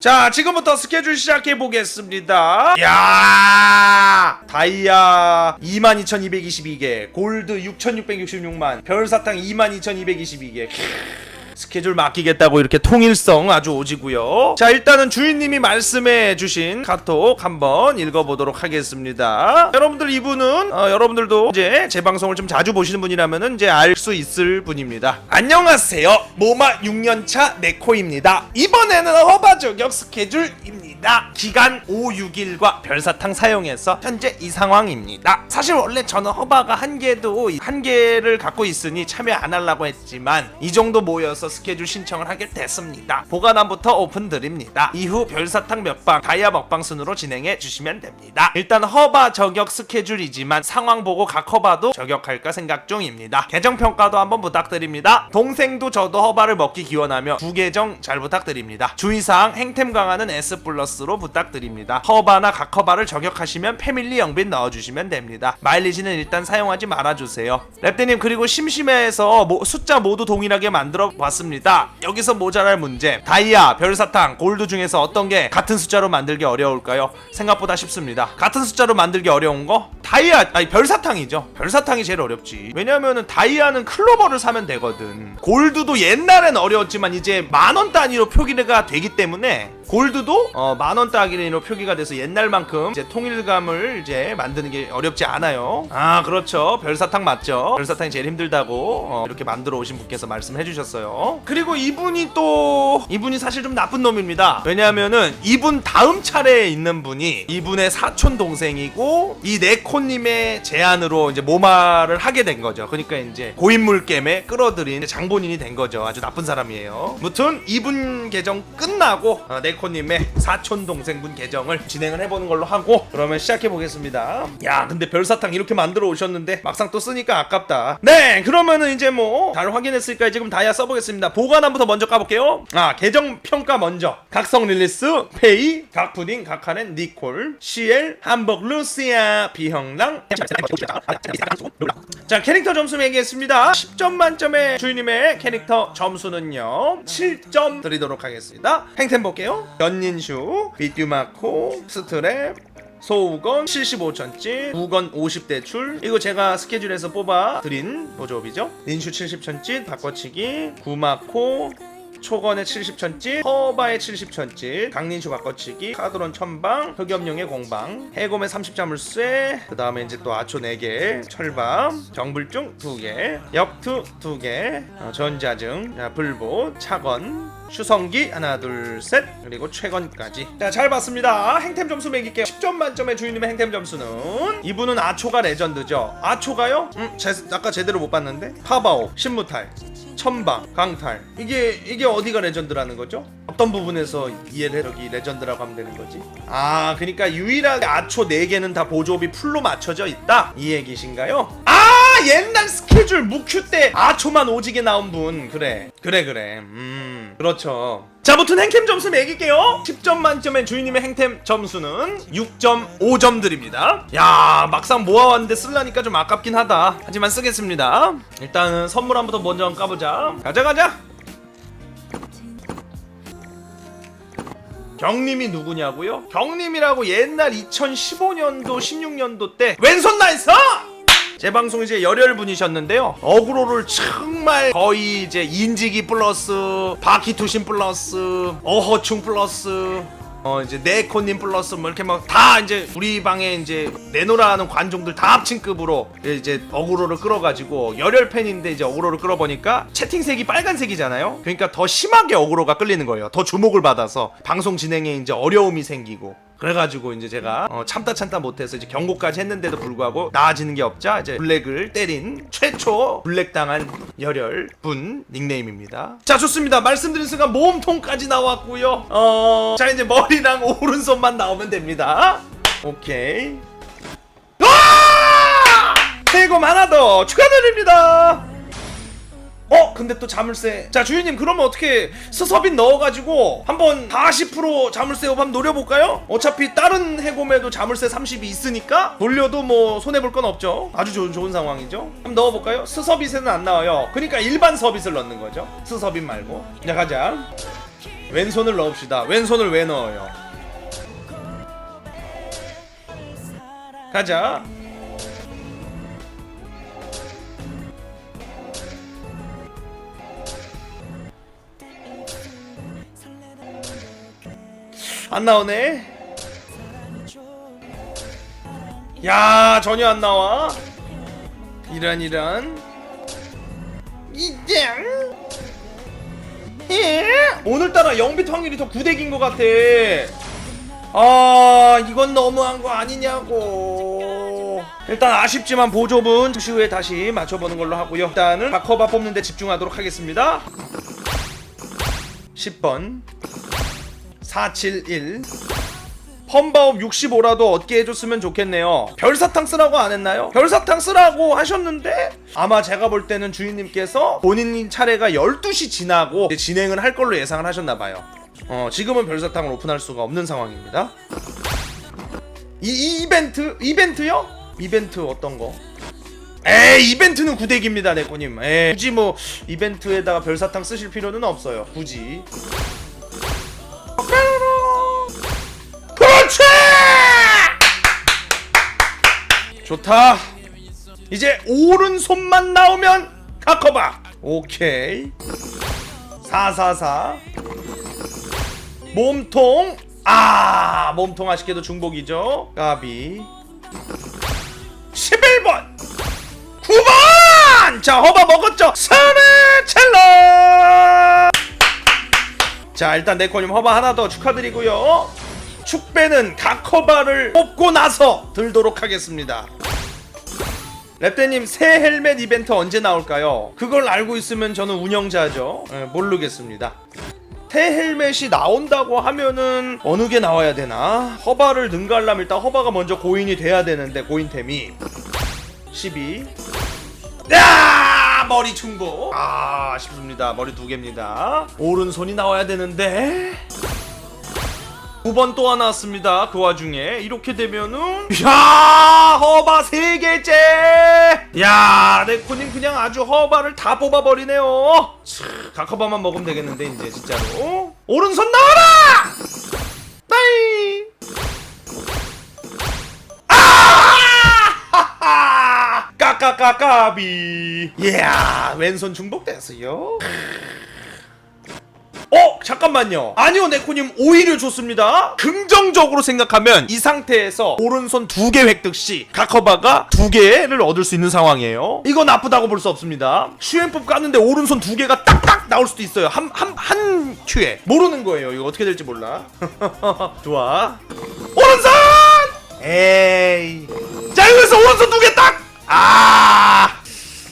자, 지금부터 스케줄 시작해 보겠습니다. 야! 다이아 22,222개, 골드 6,666만, 별사탕 22,222개. 스케줄 맡기겠다고 이렇게 통일성 아주 오지고요. 자, 일단은 주인님이 말씀해 주신 카톡 한번 읽어보도록 하겠습니다. 여러분들 이분은 어, 여러분들도 이제 제 방송을 좀 자주 보시는 분이라면은 이제 알 수 있을 분입니다. 안녕하세요. 모마 6년차 네코입니다. 이번에는 허바 저격 스케줄입니다. 기간 5, 6일과 별사탕 사용해서 현재 이 상황입니다. 사실 원래 저는 허바가 한 개도 한 개를 갖고 있으니 참여 안 하려고 했지만 이 정도 모여서 스케줄 신청을 하게 됐습니다. 보관함부터 오픈 드립니다. 이후 별사탕 몇 방, 다이아 먹방 순으로 진행해 주시면 됩니다. 일단 허바 저격 스케줄이지만 상황 보고 각 허바도 저격할까 생각 중입니다. 계정 평가도 한번 부탁드립니다. 동생도 저도 허바를 먹기 기원하며 두 계정 잘 부탁드립니다. 주의사항 행템 강화는 S 플러스로 부탁드립니다. 허바나 각 허바를 저격하시면 패밀리 영빈 넣어주시면 됩니다. 마일리지는 일단 사용하지 말아주세요. 랩대님 그리고 심심해서 모- 숫자 모두 동일하게 만들어 봤습니다. 여기서 모자랄 문제 다이아, 별사탕, 골드 중에서 어떤 게 같은 숫자로 만들기 어려울까요? 생각보다 쉽습니다. 같은 숫자로 만들기 어려운 거? 다이아, 아니 별사탕이죠. 별사탕이 제일 어렵지. 왜냐면은 다이아는 클로버를 사면 되거든. 골드도 옛날엔 어려웠지만 이제 만원 단위로 표기가 되기 때문에 골드도 어, 만원 따기로 표기가 돼서 옛날만큼 이제 통일감을 이제 만드는 게 어렵지 않아요. 아 그렇죠. 별사탕 맞죠. 별사탕이 제일 힘들다고 어, 이렇게 만들어 오신 분께서 말씀해 주셨어요. 그리고 이분이 또 이분이 사실 좀 나쁜 놈입니다. 왜냐하면은 이분 다음 차례에 있는 분이 이분의 사촌 동생이고 이 네코님의 제안으로 이제 모마를 하게 된 거죠. 그러니까 이제 고인물 게임에 끌어들인 장본인이 된 거죠. 아주 나쁜 사람이에요. 무튼 이분 계정 끝나고 어, 네 코님의 사촌 동생분 계정을 진행을 해보는 걸로 하고 그러면 시작해 보겠습니다. 야, 근데 별사탕 이렇게 만들어 오셨는데 막상 또 쓰니까 아깝다. 네, 그러면은 이제 뭐 잘 확인했으니까 지금 다이아 써보겠습니다. 보관함부터 먼저 까볼게요. 아, 계정 평가 먼저. 각성 릴리스, 페이, 각푸딩, 각하넨, 니콜, CL, 함벅, 루시아, 비형랑. 자, 캐릭터 점수 매기겠습니다. 10점 만점의 주인님의 캐릭터 점수는요. 7점 드리도록 하겠습니다. 행템 볼게요. 연닌슈, 비듀마코, 스트랩, 소우건 75천치, 우건 50대 출. 이거 제가 스케줄에서 뽑아 드린 보조업이죠. 닌슈 70천치, 바꿔치기, 구마코, 초건의 70천지, 허바의 70천지, 강린슈 바꿔치기, 카드론 천방, 흑염룡의 공방, 해곰의 30자물쇠, 그 다음에 이제 또 아초 4개, 철밤, 정불중 2개, 역투 2개, 어, 전자증, 자, 불보, 차건, 추성기 하나 둘 셋 그리고 최건까지. 자 잘 봤습니다. 행템 점수 매길게요. 10점 만점의 주인님의 행템 점수는 이분은 아초가 레전드죠. 아초가요? 음 제, 아까 제대로 못 봤는데? 파바오 신무탈 천방 강탈 이게 이게 어디가 레전드라는 거죠? 어떤 부분에서 이해를 해 여기 레전드라고 하면 되는 거지? 아 그러니까 유일하게 아초 4개는 다 보조업이 풀로 맞춰져 있다 이 얘기신가요? 아 옛날 스케줄 무큐 때 아초만 오지게 나온 분 그래 그래 그래 음 그렇죠 자, 무튼 행템 점수 매길게요. 10점 만점의 주인님의 행템 점수는 6.5점 드립니다. 야, 막상 모아왔는데 쓸라니까 좀 아깝긴 하다. 하지만 쓰겠습니다. 일단은 선물 한부터 먼저 까보자. 가자, 가자. 경님이 누구냐고요? 경님이라고 옛날 2015년도, 16년도 때 왼손 나이스! 제 방송 이제 열혈 분이셨는데요. 어그로를 정말 거의 이제 인지기 플러스 바퀴투신 플러스 어허충 플러스 어 이제 네코님 플러스 뭐 이렇게 막 다 이제 우리 방에 이제 내노라는 관종들 다 합친 급으로 이제 어그로를 끌어가지고 열혈 팬인데 이제 어그로를 끌어보니까 채팅색이 빨간색이잖아요. 그러니까 더 심하게 어그로가 끌리는 거예요. 더 주목을 받아서 방송 진행에 이제 어려움이 생기고 그래가지고 이제 제가 어, 참다 참다 못해서 이제 경고까지 했는데도 불구하고 나아지는 게 없자 이제 블랙을 때린 최초 블랙 당한 열혈 분 닉네임입니다. 자 좋습니다. 말씀드린 순간 몸통까지 나왔고요. 어, 자 이제 머리랑 오른손만 나오면 됩니다. 오케이. 와! 세금 하나 더 추가드립니다. 어? 근데 또 자물쇠 자 주인님 그러면 어떻게 스섭인 넣어가지고 한번 40% 자물쇠 한번 노려볼까요? 어차피 다른 해곰에도 자물쇠 30이 있으니까 돌려도 뭐 손해볼 건 없죠. 아주 좋은 좋은 상황이죠. 한번 넣어볼까요? 스섭잇에는 안 나와요. 그러니까 일반 서빗을 넣는 거죠. 스섭잇 말고. 자 가자. 왼손을 넣읍시다. 왼손을 왜 넣어요? 가자 안 나오네. 야 전혀 안 나와. 이런 이런 이장 예? 오늘따라 영빛 확률이 더 구대기인 것 같아. 아 이건 너무한 거 아니냐고. 일단 아쉽지만 보조분 잠시 후에 다시 맞춰보는 걸로 하고요. 일단은 바커바 뽑는데 집중하도록 하겠습니다. 10번 471 펌바업 65라도 얻게 해줬으면 좋겠네요. 별사탕 쓰라고 안 했나요? 별사탕 쓰라고 하셨는데 아마 제가 볼 때는 주인님께서 본인 차례가 12시 지나고 진행을 할 걸로 예상을 하셨나 봐요. 어, 지금은 별사탕을 오픈할 수가 없는 상황입니다. 이, 이 이벤트? 이벤트요? 이벤트 어떤 거? 에이 이벤트는 구대기입니다 네코님 에이 굳이 뭐 이벤트에다가 별사탕 쓰실 필요는 없어요 굳이 좋다. 이제 오른손만 나오면 카커바. 오케이. 444. 몸통. 아, 몸통 아쉽게도 중복이죠. 까비. 11번. 9번! 자, 허바 먹었죠? 스메첼러! 자 일단 네코님 허바 하나 더 축하드리고요 축배는 가커바를 뽑고 나서 들도록 하겠습니다 랩대님 새 헬멧 이벤트 언제 나올까요? 그걸 알고 있으면 저는 운영자죠. 예, 모르겠습니다. 새 헬멧이 나온다고 하면은 어느 게 나와야 되나? 허바를 능가하려면 일단 허바가 먼저 고인이 돼야 되는데 고인템이. 12 야! 머리 충복. 아 아쉽습니다. 머리 두 개입니다. 오른손이 나와야 되는데 9번 또 하나 왔습니다. 그 와중에. 이렇게 되면은 야 허바 세 개째. 야 네코님 그냥 아주 허바를 다 뽑아버리네요. 참, 각허바만 먹으면 되겠는데 이제 진짜로. 오른손 나와라! 빠이! 아! 까까까까비. 이야, 왼손 중복됐어요. 어, 잠깐만요. 아니요, 네코님 오히려 좋습니다. 긍정적으로 생각하면 이 상태에서 오른손 두 개 획득 시 가커바가 두 개를 얻을 수 있는 상황이에요. 이거 나쁘다고 볼 수 없습니다. 슈엔법 까는데 오른손 두 개가 딱딱 나올 수도 있어요. 한 한 한 큐에 모르는 거예요. 이거 어떻게 될지 몰라. 좋아. 오른손! 에이. 자 여기서 오른손 두 개 딱! 아!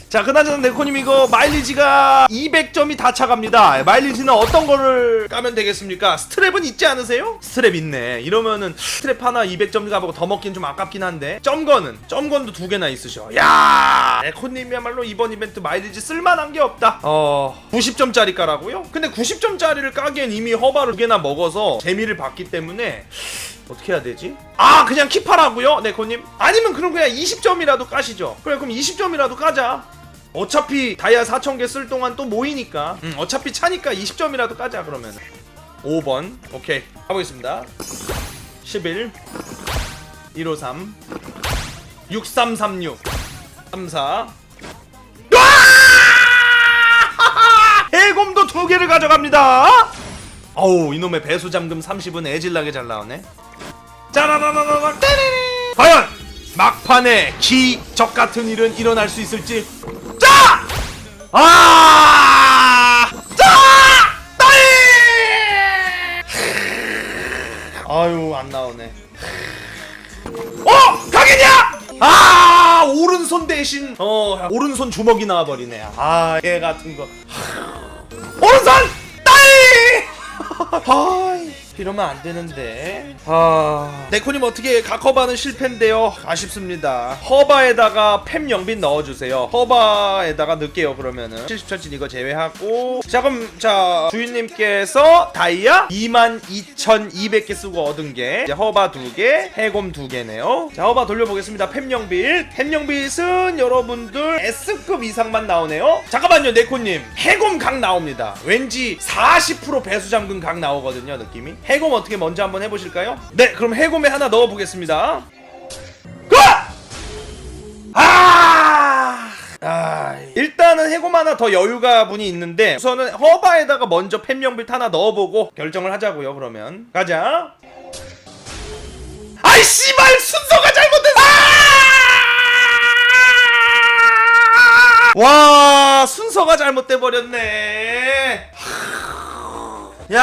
자 그나저나 네코님 이거 마일리지가 200점이 다 차갑니다 마일리지는 어떤 거를 까면 되겠습니까? 스트랩은 있지 않으세요? 스트랩 있네 이러면은 스트랩 하나 200점 가보고 더 먹긴 좀 아깝긴 한데 점건은 점건도 두 개나 있으셔 야 네코님이야말로 이번 이벤트 마일리지 쓸만한 게 없다 어 90점짜리 까라고요? 근데 90점짜리를 까기엔 이미 허바를 두 개나 먹어서 재미를 봤기 때문에 어떻게 해야 되지? 아 그냥 킵하라고요? 네코님? 아니면 그럼 그냥 20점이라도 까시죠 그래 그럼 20점이라도 까자 어차피 다이아 4,000개 쓸 동안 또 모이니까. 음, 어차피 차니까 20점이라도 까자 그러면. 5번. 오케이. 가보겠습니다. 11 153 6336 34 해곰도 두 개를 가져갑니다. 어우 이놈의 배수 잠금 30은 애질나게 잘 나오네. 짜라라라라 떼리리! 과연 막판에 기적 같은 일은 일어날 수 있을지? 자! 아! 자! 따이! 아유 안 나오네 어! 강이냐! 아! 오른손 대신 어 오른손 주먹이 나와버리네 아개 같은 거 오른손 따이! 이러면 안 되는데. 아, 네코님 어떻게 각허바는 실패인데요. 아쉽습니다. 허바에다가 팸 영빈 넣어주세요. 허바에다가 넣을게요. 그러면은 70천진 이거 제외하고. 자 그럼 자 주인님께서 다이아 22,200개 쓰고 얻은 게 이제 허바 두 개, 해곰 두 개네요. 자 허바 돌려보겠습니다. 팸 영빛. 팸 영빛은 여러분들 S급 이상만 나오네요. 잠깐만요, 네코님. 해곰 각 나옵니다. 왠지 40% 배수 잠근 각 나오거든요, 느낌이. 해곰 어떻게 먼저 한번 해보실까요? 네, 그럼 해곰에 하나 넣어보겠습니다. 가! 아! 아, 일단은 해곰 하나 더 여유가 분이 있는데 우선은 허바에다가 먼저 팬명빌 하나 넣어보고 결정을 하자고요 그러면 가자 아이 씨발 순서가 잘못됐어 아! 와 순서가 잘못돼 버렸네 야!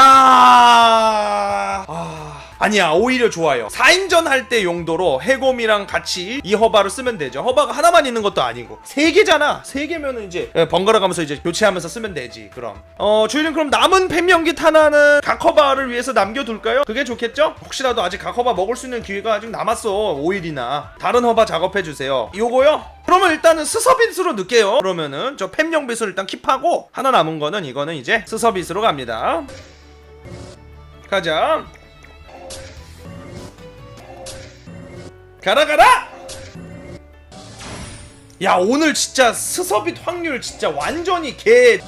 아... 아니야 오히려 좋아요. 4인전 할 때 용도로 해곰이랑 같이 이 허바를 쓰면 되죠. 허바가 하나만 있는 것도 아니고. 3개잖아. 3개면은 이제 예, 번갈아 가면서 이제 교체하면서 쓰면 되지 그럼. 어 주인님 그럼 남은 팬명기 하나는 각 허바를 위해서 남겨둘까요? 그게 좋겠죠? 혹시라도 아직 각 허바 먹을 수 있는 기회가 아직 남았어 5일이나. 다른 허바 작업해주세요. 요거요? 그러면 일단은 스서빗으로 넣을게요. 그러면은 저 팬명빗을 일단 킵하고 하나 남은 거는 이거는 이제 스서빗으로 갑니다 가자 가라 가라! 야 오늘 진짜 스서빗 확률 진짜 완전히 개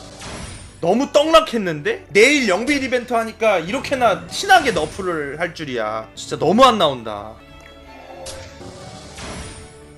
너무 떡락했는데? 내일 영빌 이벤트 하니까 이렇게나 신나게 너프를 할 줄이야 진짜 너무 안 나온다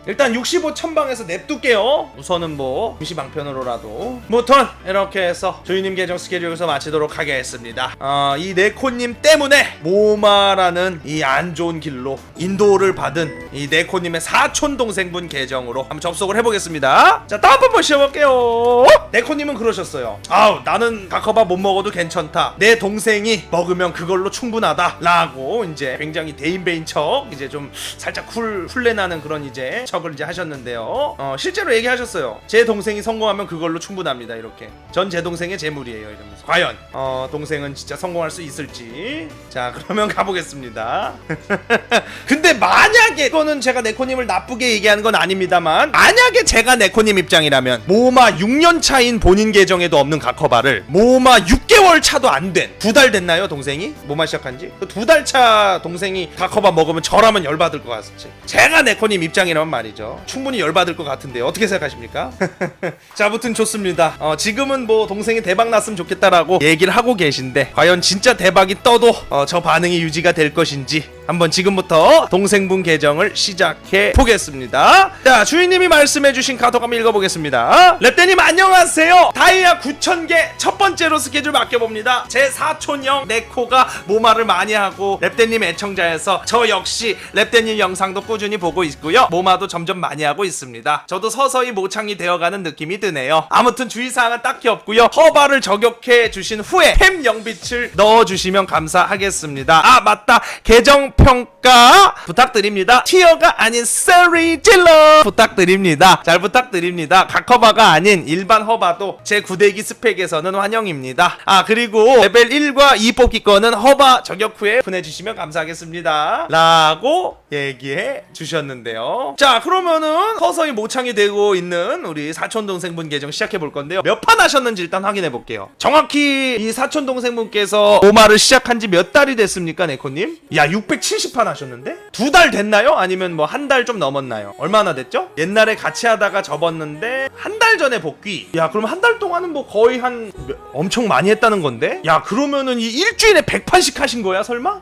일단 65 천방에서 냅둘게요. 우선은 뭐 임시방편으로라도. 무턴 이렇게 해서 주인님 계정 스케줄 여기서 마치도록 하겠습니다. 어, 이 네코님 때문에 모마라는 이 안 좋은 길로 인도를 받은 이 네코님의 사촌 동생분 계정으로 한번 접속을 해보겠습니다. 자 다음 한번 시작할게요. 네코님은 그러셨어요. 아우 나는 가커바 못 먹어도 괜찮다. 내 동생이 먹으면 그걸로 충분하다. 라고 이제 굉장히 대인배인 척 이제 좀 살짝 쿨 풀레나는 그런 이제 척을 이제 하셨는데요. 어, 실제로 얘기하셨어요. 제 동생이 성공하면 그걸로 충분합니다 이렇게. 전 제 동생의 재물이에요 이러면서. 과연 어, 동생은 진짜 성공할 수 있을지. 자 그러면 가보겠습니다. 근데 만약에 이거는 제가 네코님을 나쁘게 얘기하는 건 아닙니다만 만약에 제가 네코님 입장이라면 모마 6년 차인 본인 계정에도 없는 가커바를 모마 6개월 차도 안 된 두 달 됐나요 동생이? 모마 시작한 지 두 달 차 동생이 가커바 먹으면 저라면 열받을 것 같지. 제가 네코님 입장이라면 말이 죠. 충분히 열받을 것 같은데 어떻게 생각하십니까? 자 아무튼 좋습니다. 어, 지금은 뭐 동생이 대박 났으면 좋겠다라고 얘기를 하고 계신데 과연 진짜 대박이 떠도 어, 저 반응이 유지가 될 것인지 한번 지금부터 동생분 계정을 시작해 보겠습니다. 자, 주인님이 말씀해주신 카톡 한번 읽어보겠습니다. 랩대님 안녕하세요. 다이아 9,000개 첫 번째로 스케줄 맡겨봅니다. 제 사촌형 네코가 모마를 많이 하고 랩대님 애청자여서 저 역시 랩대님 영상도 꾸준히 보고 있고요. 모마도 점점 많이 하고 있습니다. 저도 서서히 모창이 되어가는 느낌이 드네요. 아무튼 주의사항은 딱히 없고요. 허바를 저격해 주신 후에 햄 영빛을 넣어주시면 감사하겠습니다. 아 맞다. 계정 평가 부탁드립니다. 티어가 아닌 썰리 질러 부탁드립니다. 잘 부탁드립니다. 각허바가 아닌 일반 허바도 제 구대기 스펙에서는 환영입니다. 아 그리고 레벨 1과 2 뽑기 거는 허바 저격 후에 보내주시면 감사하겠습니다. 라고 얘기해 주셨는데요. 자 그러면은 서서히 모창이 되고 있는 우리 사촌 동생분 계정 시작해 볼 건데요. 몇 판 하셨는지 일단 확인해 볼게요. 정확히 이 사촌 동생분께서 오마를 시작한 지 몇 달이 됐습니까, 네코님? 야 670판 하셨는데? 두 달 됐나요? 아니면 뭐 한 달 좀 넘었나요? 얼마나 됐죠? 옛날에 같이 하다가 접었는데 한 달 전에 복귀. 야 그럼 한 달 동안은 뭐 거의 한 몇- 엄청 많이 했다는 건데? 야 그러면은 이 일주일에 100판씩 하신 거야 설마?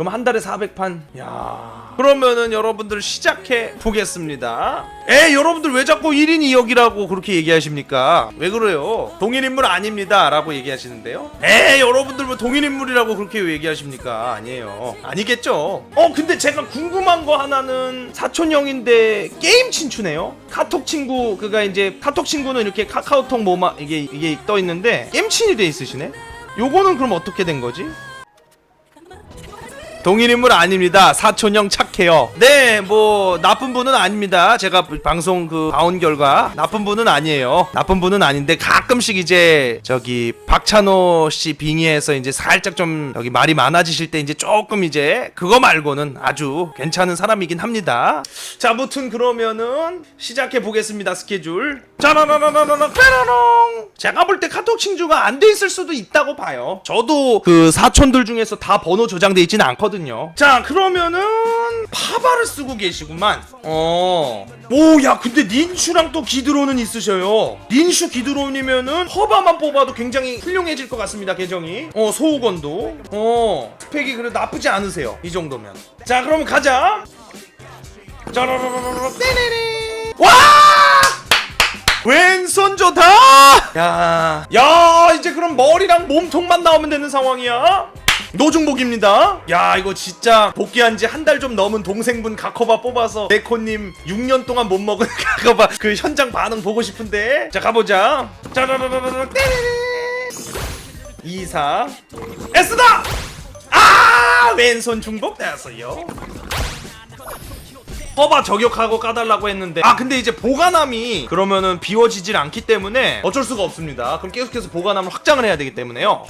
그럼 한 달에 400판. 야. 그러면은 여러분들 시작해 보겠습니다. 에 여러분들 왜 자꾸 1인 2역이라고 그렇게 얘기하십니까? 왜 그래요? 동일 인물 아닙니다 라고 얘기하시는데요. 에 여러분들 왜 동일 인물이라고 그렇게 왜 얘기하십니까? 아니에요. 아니겠죠. 어 근데 제가 궁금한 거 하나는 사촌 형인데 게임 친추네요. 카톡 친구 그가 이제 카톡 친구는 이렇게 카카오톡 모마 이게 이게 떠 있는데 게임 친이 돼 있으시네. 요거는 그럼 어떻게 된 거지? 동일인물 아닙니다. 사촌형 착해요. 네, 뭐 나쁜 분은 아닙니다. 제가 방송 그 봐온 결과 나쁜 분은 아니에요. 나쁜 분은 아닌데 가끔씩 이제 저기 박찬호 씨 빙의해서 이제 살짝 좀 여기 말이 많아지실 때 이제 조금 이제 그거 말고는 아주 괜찮은 사람이긴 합니다. 자, 아무튼 그러면은 시작해 보겠습니다. 스케줄. 짜라라라라라 빼라롱. 제가 볼 때 카톡 친주가 안 돼 있을 수도 있다고 봐요. 저도 그 사촌들 중에서 다 번호 저장돼 있지는 않거든요. 자, 그러면은 파바를 쓰고 계시구만. 어. 오, 야, 근데 닌슈랑 또 기드론은 있으셔요. 닌슈 기드론이면은 허바만 뽑아도 굉장히 훌륭해질 것 같습니다, 계정이. 어, 소우건도. 어, 스펙이 그래도 나쁘지 않으세요. 이 정도면. 자, 그러면 가자. 짜라라라라 떼네네. 와! 왼손 좋다! 야, 야, 이제 그럼 머리랑 몸통만 나오면 되는 상황이야? 노중복입니다. 야, 이거 진짜 복귀한 지 한 달 좀 넘은 동생분 가커바 뽑아서 네코님 6년 동안 못 먹은 가커바 그 현장 반응 보고 싶은데. 자, 가보자. 짜라라라라 떼네네. 2사 S다! 아! 왼손 중복 됐어요. 허바 저격하고 까달라고 했는데 아 근데 이제 보관함이 그러면은 비워지질 않기 때문에 어쩔 수가 없습니다 그럼 계속해서 보관함을 확장을 해야 되기 때문에요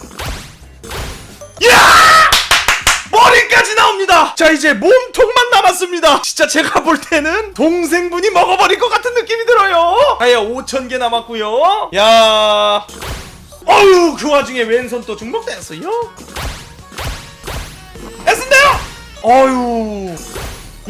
나옵니다. 자 이제 몸통만 남았습니다. 진짜 제가 볼 때는 동생분이 먹어버릴 것 같은 느낌이 들어요. 아야 5천개 남았고요. 야. 어우 그 와중에 왼손 또 중복됐어요. 애쓴데요! 어유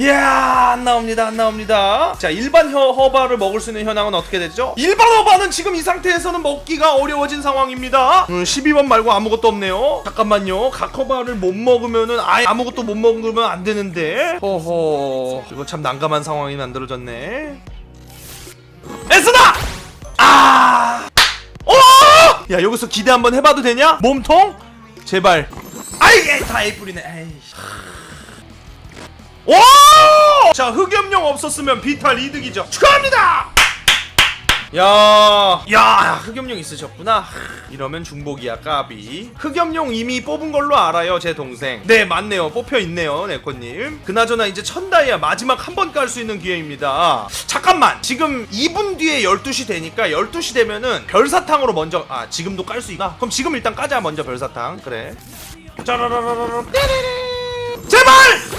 이야 안 나옵니다 안 나옵니다 자 일반 허, 허바를 먹을 수 있는 현황은 어떻게 됐죠? 일반 허바는 지금 이 상태에서는 먹기가 어려워진 상황입니다 음, 12번 말고 아무것도 없네요 잠깐만요 각 허바를 못 먹으면은 아예 아무것도 못 먹으면 안 되는데 허허 이거 참 난감한 상황이 만들어졌네 에스다! 아! 오! 야 여기서 기대 한번 해봐도 되냐? 몸통? 제발 아이 다 에이프리네 에이씨 오! 자, 흑염룡 없었으면 비탈 이득이죠. 축하합니다! 야, 야, 흑염룡 있으셨구나. 하, 이러면 중복이야, 까비. 흑염룡 이미 뽑은 걸로 알아요, 제 동생. 네, 맞네요. 뽑혀 있네요, 네코님. 그나저나 이제 천다이아 마지막 한 번 깔 수 있는 기회입니다. 잠깐만, 지금 2분 뒤에 12시 되니까 12시 되면은 별사탕으로 먼저, 아, 지금도 깔 수 있나? 그럼 지금 일단 까자, 먼저 별사탕. 그래. 짜라라라라. 제발!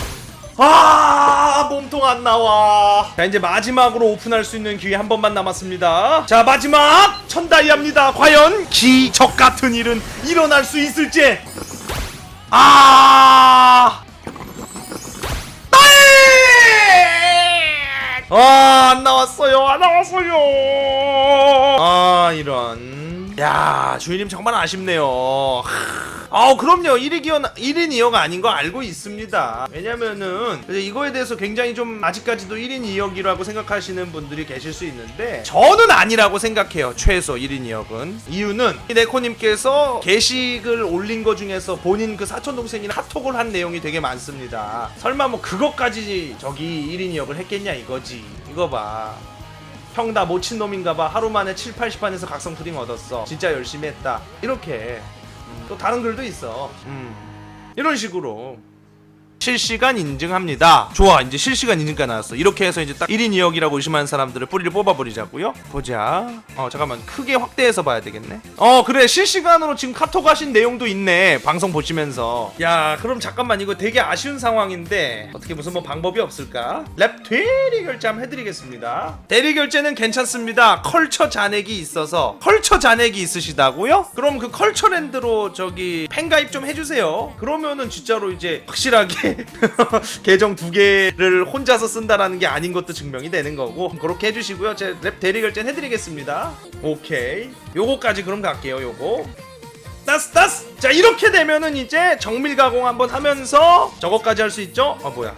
아 몸통 안 나와. 자 이제 마지막으로 오픈할 수 있는 기회 한 번만 남았습니다. 자 마지막 천 다이아입니다. 과연 기적 같은 일은 일어날 수 있을지. 아! 아 안 나왔어요 안 나왔어요. 아 이런. 야 주인님 정말 아쉽네요 아 그럼요. 1위 기어 1인 2역 아닌 거 알고 있습니다. 왜냐면은 이거에 대해서 굉장히 좀 아직까지도 1인 2역이라고 생각하시는 분들이 계실 수 있는데 저는 아니라고 생각해요. 최소 1인 2역은. 이유는 이 네코님께서 게시글 올린 거 중에서 본인 그 사촌 동생이랑 카톡을 한 내용이 되게 많습니다. 설마 뭐 그것까지 저기 1인 2역을 했겠냐 이거지. 이거 봐. 형나 모친 놈인가 봐. 하루 만에 7, 80판에서 각성 푸딩 얻었어. 진짜 열심히 했다. 이렇게. 음, 또 다른 글도 있어. 음, 이런 식으로 실시간 인증합니다. 좋아 이제 실시간 인증가 나왔어. 이렇게 해서 이제 딱 1인 2역이라고 의심하는 사람들을 뿌리를 뽑아버리자고요? 보자. 어 잠깐만. 크게 확대해서 봐야 되겠네. 어 그래. 실시간으로 지금 카톡 하신 내용도 있네. 방송 보시면서. 야 그럼 잠깐만. 이거 되게 아쉬운 상황인데 어떻게 무슨 뭐 방법이 없을까? 랩 대리 결제 한번 해드리겠습니다. 대리 결제는 괜찮습니다. 컬처 잔액이 있어서 컬처 잔액이 있으시다고요? 그럼 그 컬처랜드로 저기 팬가입 좀 해주세요. 그러면은 진짜로 이제 확실하게 계정 두 개를 혼자서 쓴다라는 게 아닌 것도 증명이 되는 거고. 그렇게 해주시고요. 제 랩 대리 결제 해드리겠습니다. 오케이. 요거까지 그럼 갈게요 요거. 따스 따스! 자 이렇게 되면은 이제 정밀 가공 한번 하면서 저거까지 할 수 있죠? 아 뭐야.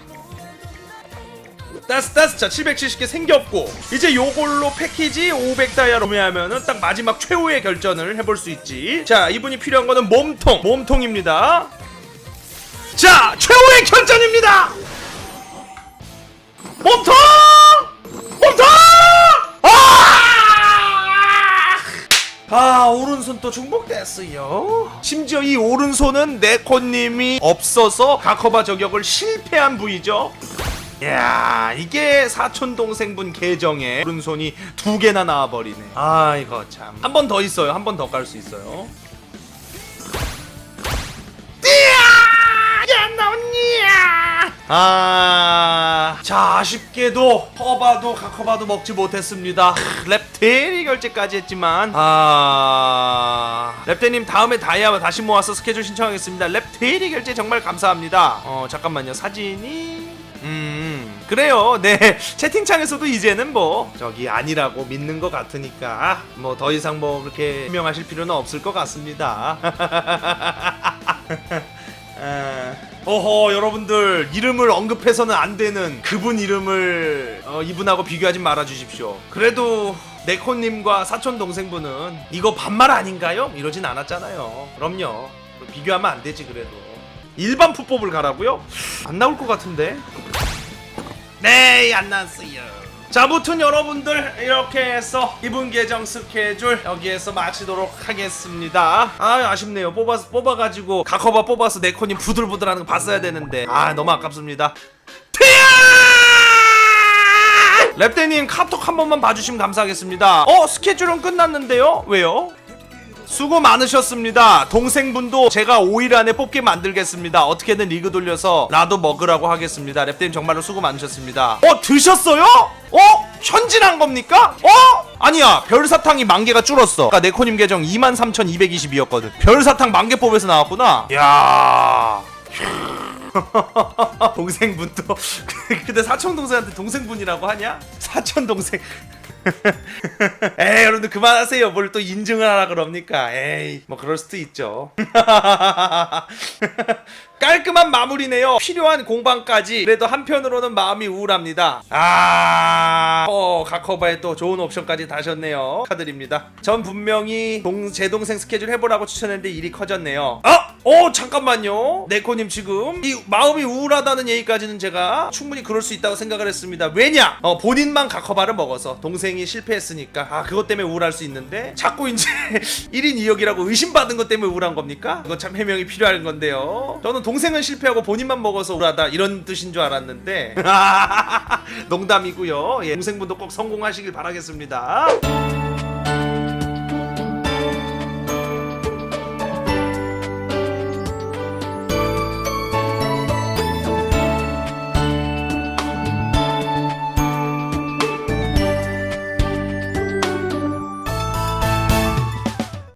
따스 따스! 자 770개 생겼고. 이제 요걸로 패키지 500다이아로 구매하면은 딱 마지막 최후의 결전을 해볼 수 있지. 자 이분이 필요한 거는 몸통. 몸통입니다 자 최후의 결전입니다. 몸통! 몸통! 아! 아 오른손 또 중복됐어요. 심지어 이 오른손은 네코님이 없어서 가커바 저격을 실패한 부위죠. 야 이게 사촌 동생분 계정에 오른손이 두 개나 나와버리네. 아 이거 참. 한 번 더 있어요. 한 번 더 깔 수 있어요 아, 자 아쉽게도 커바도 가커바도 먹지 못했습니다. 크, 랩테리 결제까지 했지만 아, 랩테님 다음에 다이아 다시 모아서 스케줄 신청하겠습니다. 랩테리 결제 정말 감사합니다. 어 잠깐만요 사진이 음 그래요 네 채팅창에서도 이제는 뭐 저기 아니라고 믿는 것 같으니까 뭐 더 이상 뭐 그렇게 해명하실 필요는 없을 것 같습니다. 에, 어허 여러분들 이름을 언급해서는 안 되는 그분 이름을 어, 이분하고 비교하지 말아 주십시오. 그래도 네코님과 사촌 동생분은 이거 반말 아닌가요? 이러진 않았잖아요. 그럼요. 비교하면 안 되지 그래도. 일반 푸법을 가라고요? 안 나올 것 같은데. 네, 안 나왔어요. 자, 무튼 여러분들 이렇게 해서 이분 계정 스케줄 여기에서 마치도록 하겠습니다. 아, 아쉽네요. 뽑아서 뽑아가지고 가커바 뽑아서 네코님 부들부들하는 거 봤어야 되는데 아, 너무 아깝습니다. 랩대님 카톡 한 번만 봐주시면 감사하겠습니다. 어, 스케줄은 끝났는데요? 왜요? 수고 많으셨습니다. 동생분도 제가 5일 안에 뽑게 만들겠습니다. 어떻게든 리그 돌려서 나도 먹으라고 하겠습니다. 랩님 정말로 수고 많으셨습니다. 어 드셨어요? 어 현질한 겁니까? 어 아니야 별사탕이 만 개가 줄었어. 아까 네코님 계정 23,220이었거든. 별사탕 만 개 뽑아서 나왔구나. 야. 동생분도 근데 사촌 동생한테 동생분이라고 하냐? 사촌 동생 에이 여러분들 그만하세요. 뭘 또 인증을 하라 그럽니까? 에이 뭐 그럴 수도 있죠 깔끔한 마무리네요. 필요한 공방까지 그래도 한편으로는 마음이 우울합니다. 아 어, 가커바에 또 좋은 옵션까지 다셨네요. 축하드립니다. 전 분명히 동, 제 동생 스케줄 해보라고 추천했는데 일이 커졌네요. 어? 어 잠깐만요. 네코님 지금 이 마음이 우울하다는 얘기까지는 제가 충분히 그럴 수 있다고 생각을 했습니다. 왜냐? 어, 본인만 가커바를 먹어서 동생이 실패했으니까. 아 그것 때문에 우울할 수 있는데? 자꾸 이제 1인 2역이라고 의심받은 것 때문에 우울한 겁니까? 이거 참 해명이 필요한 건데요. 저는 동생은 실패하고 본인만 먹어서 우울하다 이런 뜻인 줄 알았는데. 농담이고요. 예, 동생분도 꼭 성공하시길 바라겠습니다